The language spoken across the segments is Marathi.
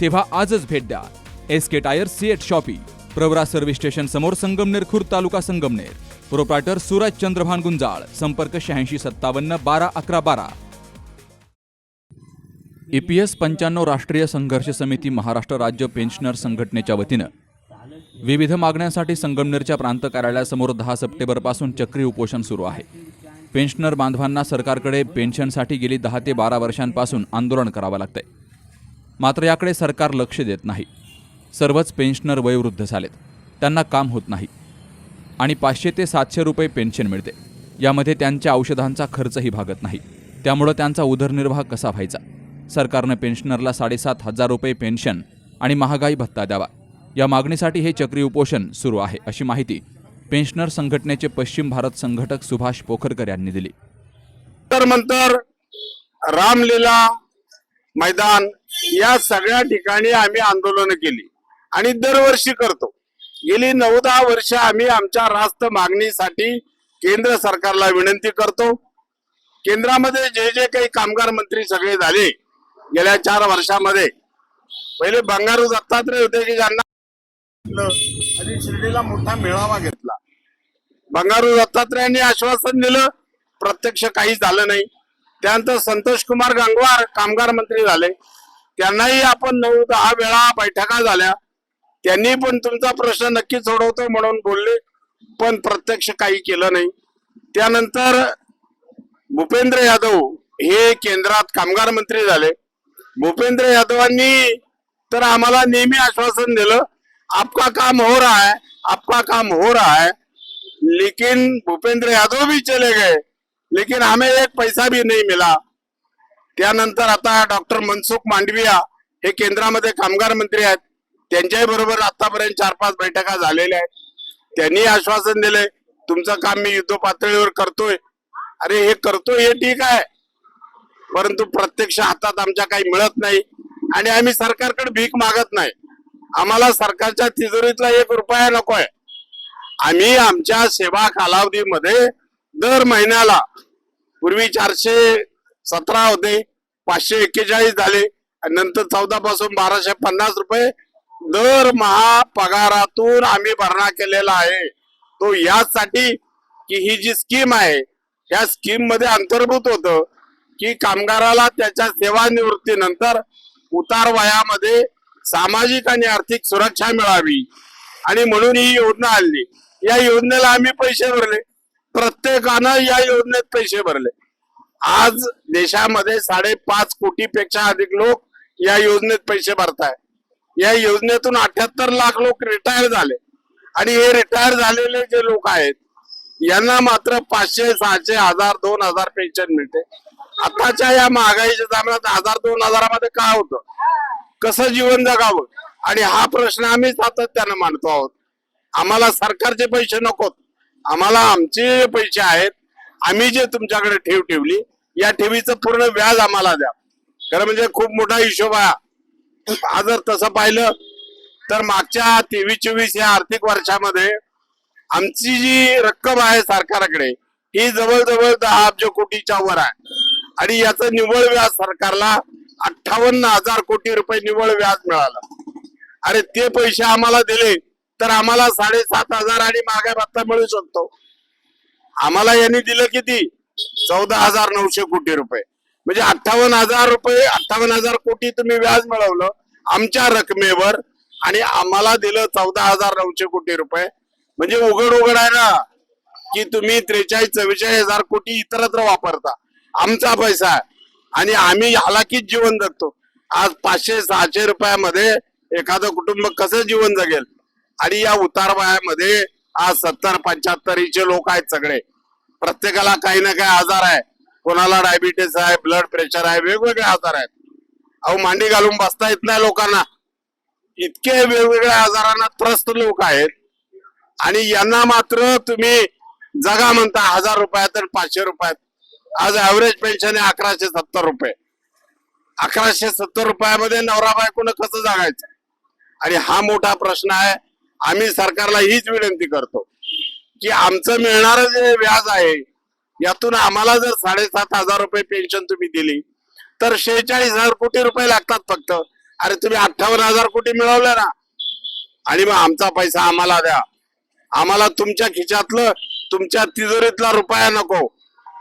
तेव्हा आजच भेट द्या. S K tyre CEAT shoppe. Pravara service station समोर संगमनेर खुर्द तालुका संगमनेर. प्रोप्रायटर सूरज चंद्रभान गुंजाळ संपर्क शहाऐंशी सत्तावन्न बारा अकरा बारा. ईपीएस पंच्याण्णव राष्ट्रीय संघर्ष समिती महाराष्ट्र राज्य पेन्शनर संघटनेच्या वतीनं विविध मागण्यांसाठी संगमनेरच्या प्रांत कार्यालयासमोर दहा सप्टेंबरपासून चक्री उपोषण सुरू आहे. पेन्शनर बांधवांना सरकारकडे पेन्शनसाठी गेली दहा ते बारा वर्षांपासून आंदोलन करावं लागतंय. मात्र याकडे सरकार लक्ष देत नाही. सर्वच पेन्शनर वयोवृद्ध झालेत. त्यांना काम होत नाही. आणि पाचशे ते सातशे रुपये पेन्शन मिळते. यामध्ये त्यांच्या औषधांचा खर्चही भागत नाही. त्यामुळं त्यांचा उदरनिर्वाह कसा व्हायचा? सरकारनं पेन्शनरला साडेसात हजार रुपये पेन्शन आणि महागाई भत्ता द्यावा. या मागणीसाठी हे चक्री उपोषण सुरू आहे अशी माहिती पेन्शनर संघटनेचे पश्चिम भारत संघटक सुभाष पोखरकर यांनी दिली. तर नंतर रामलीला मैदान या सगळ्या ठिकाणी आम्ही आंदोलन केली. आणि दरवर्षी करतो. गेली नऊ दहा वर्ष आम्ही आमच्या रास्त मागणीसाठी केंद्र सरकारला विनंती करतो. केंद्रामध्ये जे जे काही कामगार मंत्री सगळे झाले गेल्या चार वर्षामध्ये. पहिले बंगारू दत्तात्रय होते की ज्यांना आणि शिर्डीला मोठा मेळावा घेतला. बंगारू दत्तात्रयांनी आश्वासन दिलं प्रत्यक्ष काही झालं नाही. त्यानंतर संतोष कुमार गंगवार कामगार मंत्री झाले. त्यांनाही आपण नऊ दहा वेळा बैठका झाल्या. त्यांनी पण तुमचा प्रश्न नक्की सोडवतो म्हणून बोलले पण प्रत्यक्ष काही केलं नाही. त्यानंतर भूपेंद्र यादव हे केंद्रात कामगार मंत्री झाले. भूपेंद्र यादवांनी तर आम्हाला नेहमी आश्वासन दिलं आपका काम हो रहा है आपका काम हो रहा है. लेकिन भूपेंद्र यादव भी चले गए लेकिन हमें एक पैसा भी नहीं मिला. त्यानंतर आता डॉक्टर मनसुख मांडविया हे केंद्रामध्ये कामगार मंत्री आहेत. त्यांच्याही बरोबर आतापर्यंत चार पाच बैठका झालेल्या आहेत. त्यांनी आश्वासन दिले तुमचं काम मी युद्ध पातळीवर करतोय. अरे हे करतोय हे ठीक आहे. परंतु प्रत्यक्ष हातात आमच्या काही मिळत नाही आणि आम्ही सरकारकडे भीक मागत नाही. आम्हाला सरकारच्या तिजोरीतला एक रुपया नकोय. आम्ही आमच्या सेवा कालावधीमध्ये दर महिन्याला पूर्वी चारशे सतरा होते पाचशे एक्केचाळीस झाले. आणि नंतर चौदा पासून बाराशे पन्नास रुपये दर महा पगारातून आम्ही भरणा केलेला आहे. तो यासाठी की ही जी स्कीम आहे या स्कीममध्ये अंतर्भूत होतं की कामगाराला त्याच्या सेवानिवृत्तीनंतर उतार वयामध्ये सामाजिक आणि आर्थिक सुरक्षा मिळावी. आणि म्हणून ही योजना आणली. या योजनेला आम्ही पैसे भरले. प्रत्येकानं या योजनेत पैसे भरले. आज देशामध्ये साडेपाच कोटी पेक्षा अधिक लोक या योजनेत पैसे भरताय या योजनेतून अठ्याहत्तर लाख लोक रिटायर झाले. आणि हे रिटायर झालेले जे लोक आहेत यांना मात्र पाचशे सहाशे हजार दोन हजार पेन्शन मिळते. आताच्या या महागाईच्या जमान्यात हजार दोन हजारामध्ये काय होतं? कसं जीवन जगावं? आणि हा प्रश्न आम्ही सातत्यानं मांडतो आहोत. आम्हाला सरकारचे पैसे नकोत. आम्हाला आमचे जे पैसे आहेत आम्ही जे तुमच्याकडे ठेव ठेवली या ठेवीचं पूर्ण व्याज आम्हाला द्या. खरं म्हणजे खूप मोठा हिशोब आहे. आज जर तसं पाहिलं तर मागच्या तेवीस चोवीस या आर्थिक वर्षामध्ये आमची जी रक्कम आहे सरकारकडे ही जवळजवळ दहा अब्ज कोटीच्या वर आहे. आणि याचं निव्वळ व्याज सरकारला अठ्ठावन्न हजार कोटी रुपये निव्वळ व्याज मिळालं. अरे ते पैसे आम्हाला दिले तर आम्हाला साडेसात हजार आणि मागे भत्ता मिळू शकतो. आम्हाला यांनी दिलं किती? चौदा हजार नऊशे कोटी रुपये. म्हणजे अठ्ठावन्न हजार रुपये अठ्ठावन्न हजार कोटी तुम्ही व्याज मिळवलं आमच्या रकमेवर आणि आम्हाला दिलं चौदा हजार नऊशे कोटी रुपये. म्हणजे उघड उघड आहे ना की तुम्ही त्रेचाळीस चव्वेचाळीस हजार कोटी इतरत्र वापरता. आमचा पैसा आहे. आणि आम्ही हालाकीत जीवन जगतो? आज पाचशे सहाशे रुपयामध्ये एखादं कुटुंब कसं जीवन जगेल? आणि या उतार वयामध्ये आज सत्तर पंच्याहत्तरीचे लोक आहेत सगळे. प्रत्येकाला काही ना काही आजार आहे. कोणाला डायबिटीस आहे ब्लड प्रेशर आहे वेगवेगळे आजार आहेत. अहो मांडी घालून बसता येत नाही लोकांना. इतके वेगवेगळ्या आजारांना त्रस्त लोक आहेत. आणि यांना मात्र तुम्ही जगा म्हणता हजार रुपयात आणि पाचशे रुपयात. आज ऍव्हरेज पेन्शन आहे अकराशे सत्तर रुपये. अकराशे सत्तर रुपयामध्ये नवरा बायकोनं कसं जगायचं? आणि हा मोठा प्रश्न आहे. आम्ही सरकारला हीच विनंती करतो. की आमचं मिळणारं जे व्याज आहे यातून आम्हाला जर साडेसात हजार रुपये पेन्शन तुम्ही दिली तर शेहेचाळीस हजार कोटी रुपये लागतात फक्त. अरे तुम्ही अठ्ठावन्न हजार कोटी मिळवले ना. आणि मग आमचा पैसा आम्हाला द्या. आम्हाला तुमच्या खिशातलं तुमच्या तिजोरीतला रुपया नको.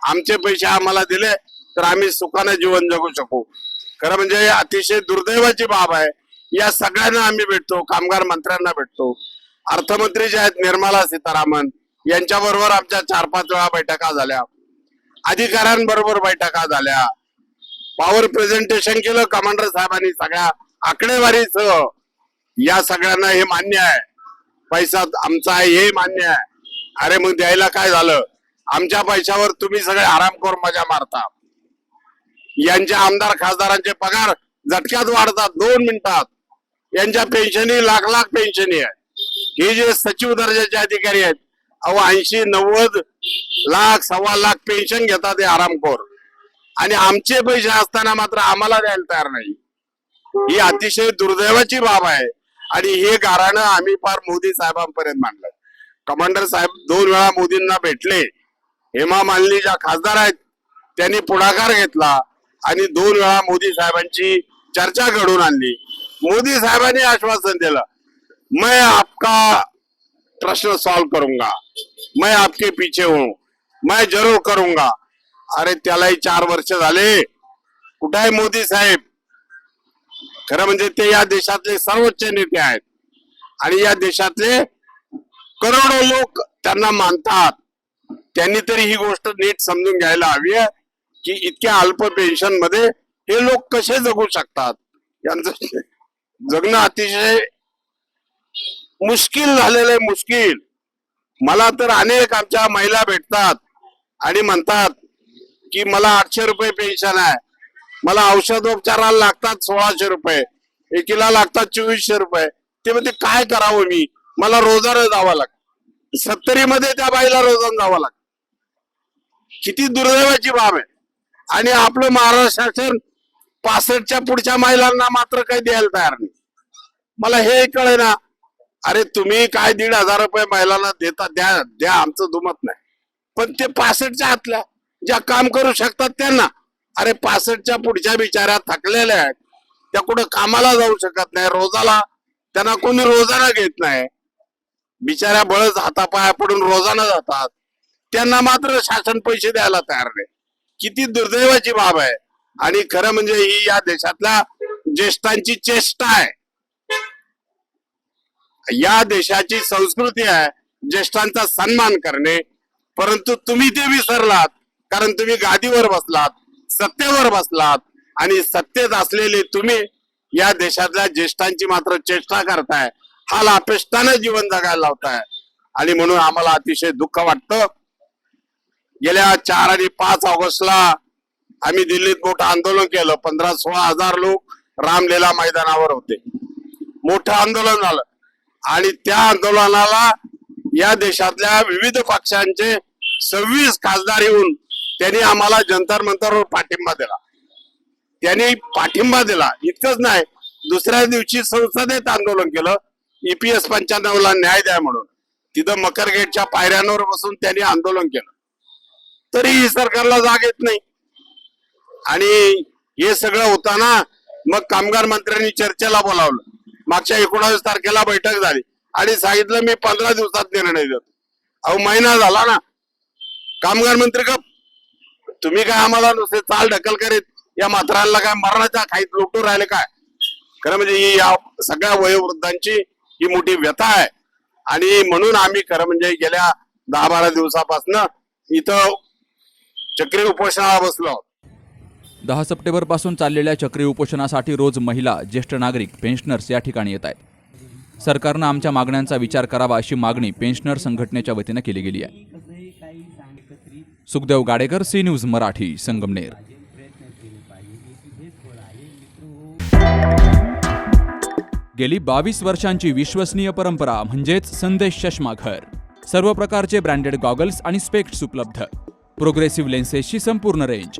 आमचे पैसे आम्हाला दिले तर आम्ही सुखाने जीवन जगू शकू. खरं म्हणजे अतिशय दुर्दैवाची बाब आहे. या सगळ्यांना आम्ही भेटतो कामगार मंत्र्यांना भेटतो. अर्थमंत्री जे आहेत निर्मला सीतारामन यांच्या बरोबर आमच्या चार पाच वेळा बैठका झाल्या. अधिकाऱ्यांबरोबर बैठका झाल्या. पॉवर प्रेझेंटेशन केलं कमांडर साहेबांनी सगळ्या आकडेवारीच. या सगळ्यांना हे मान्य आहे. पैसा आमचा आहे हे मान्य आहे. अरे मग द्यायला काय झालं? आमच्या पैशावर तुम्ही सगळे आरामखोर मजा मारता. यांच्या आमदार खासदारांचे पगार झटक्यात वाढतात दोन मिनिटात. यांच्या पेन्शनी लाख लाख पेन्शनी आहे. हे जे सचिव दर्जाचे अधिकारी आहेत अहो ऐंशी नव्वद लाख सव्वा लाख पेन्शन घेतात हे आरामखोर. आणि आमचे पैसे असताना मात्र आम्हाला द्यायला तयार नाही. ही अतिशय दुर्दैवाची बाब आहे. आणि हे गाराणं आम्ही फार मोदी साहेबांपर्यंत मांडलं. कमांडर साहेब दोन वेळा मोदींना भेटले. हेमा मालिनी ज्या खासदार आहेत त्यांनी पुढाकार घेतला आणि दोन वेळा मोदी साहेबांची चर्चा घडून आणली. मोदी साहेबांनी आश्वासन दिलं मैं आपका प्रश्न सॉल्व करूंगा. मैं आपके पीछे हूं। मैं जरूर करूंगा। अरे त्यालाही चार वर्ष झाले। कुठे आहे मोदी साहेब? खरं म्हणजे ते या देशातले सर्वोच्च नेते आहेत. आणि या देशातले करोडो लोक त्यांना मानतात. त्यांनी तरी ही गोष्ट नीट समजून घ्यायला हवी आहे की इतक्या अल्प पेन्शनमध्ये हे लोक कसे जगू शकतात? यांचं जगणं अतिशय मुश्किल झालेलं आहे मुश्किल. मला तर अनेक आमच्या महिला भेटतात आणि म्हणतात की मला आठशे रुपये पेन्शन आहे. मला औषधोपचाराला लागतात सोळाशे रुपये एकीला लागतात चोवीसशे रुपये. ते म्हणजे काय करावं मी? मला रोजानं जावं लाग सत्तरी मध्ये त्या बाईला रोजानं जावं लागतं. किती दुर्दैवाची बाब आहे. आणि आपलं महाराष्ट्र शासन पासष्टच्या पुढच्या महिलांना मात्र काही द्यायला तयार नाही. मला हे कळे ना अरे तुम्ही काय दीड हजार रुपये महिलांना देता द्या द्या आमचं दुमत नाही. पण ते पासष्टच्या हातल्या ज्या काम करू शकतात त्यांना. अरे पासष्टच्या पुढच्या बिचाऱ्या थकलेल्या आहेत. त्या कुठं कामाला जाऊ शकत नाही रोजाला. त्यांना कोणी रोजाना घेत नाही. बिचाऱ्या बळच हातापाया पडून रोजाना जातात. त्यांना मात्र शासन पैसे द्यायला तयार नाही. किती दुर्दैवाची बाब आहे. आणि खरं म्हणजे ही या देशातल्या ज्येष्ठांची चेष्टा आहे. या देशाची संस्कृती आहे ज्येष्ठांचा सन्मान करणे. परंतु तुम्ही ते विसरलात कारण तुम्ही गादीवर बसलात सत्तेवर बसलात. आणि सत्तेत असलेले तुम्ही या देशातल्या ज्येष्ठांची मात्र चेष्टा करताय. हा लापेष्टाने जीवन जगायला लावताय. आणि म्हणून आम्हाला अतिशय दुःख वाटतं. गेल्या चार आणि पाच ऑगस्टला आम्ही दिल्लीत मोठं आंदोलन केलं. पंधरा सोळा हजार लोक रामलीला मैदानावर होते. मोठं आंदोलन झालं. आणि त्या आंदोलनाला या देशातल्या विविध पक्षांचे सव्वीस खासदार येऊन त्यांनी आम्हाला जंतर मंतरवर पाठिंबा दिला. त्यांनी पाठिंबा दिला. इतकंच नाही दुसऱ्या दिवशी संसदेत आंदोलन केलं. ईपीएस पंच्याण्णव ला न्याय द्या म्हणून. तिथं मकर गेटच्या पायऱ्यांवर बसून त्यांनी आंदोलन केलं. तरीही सरकारला जाग येत नाही. आणि हे सगळं होताना मग कामगार मंत्र्यांनी चर्चेला बोलावलं. मागच्या एकोणावीस तारखेला बैठक झाली. आणि सांगितलं मी पंधरा दिवसात निर्णय देतो. अहो महिना झाला ना. कामगार मंत्री का तुम्ही काय आम्हाला नुसते चाल ढकल करीत या म्हाताऱ्याला काय मरणाच्या खाईत लोटून राहिले काय? खरं म्हणजे ही या सगळ्या वयोवृद्धांची ही मोठी व्यथा आहे. आणि म्हणून आम्ही खरं म्हणजे गेल्या दहा बारा दिवसापासून इथं चक्री उपोषणाला बसलो आहोत. दहा सप्टेंबरपासून चाललेल्या चक्री उपोषणासाठी रोज महिला ज्येष्ठ नागरिक पेन्शनर्स या ठिकाणी येत आहेत. सरकारनं आमच्या मागण्यांचा विचार करावा अशी मागणी पेन्शनर संघटनेच्या वतीनं केली गेली आहे. Sukhdev Gadekar C news Marathi Sangamner. गेली बावीस वर्षांची विश्वसनीय परंपरा म्हणजेच संदेश चष्माघर सर्व प्रकारचे ब्रँडेड गॉगल्स आणि स्पेक्ट्स उपलब्ध. प्रोग्रेसिव्ह लेन्सेसची संपूर्ण रेंज.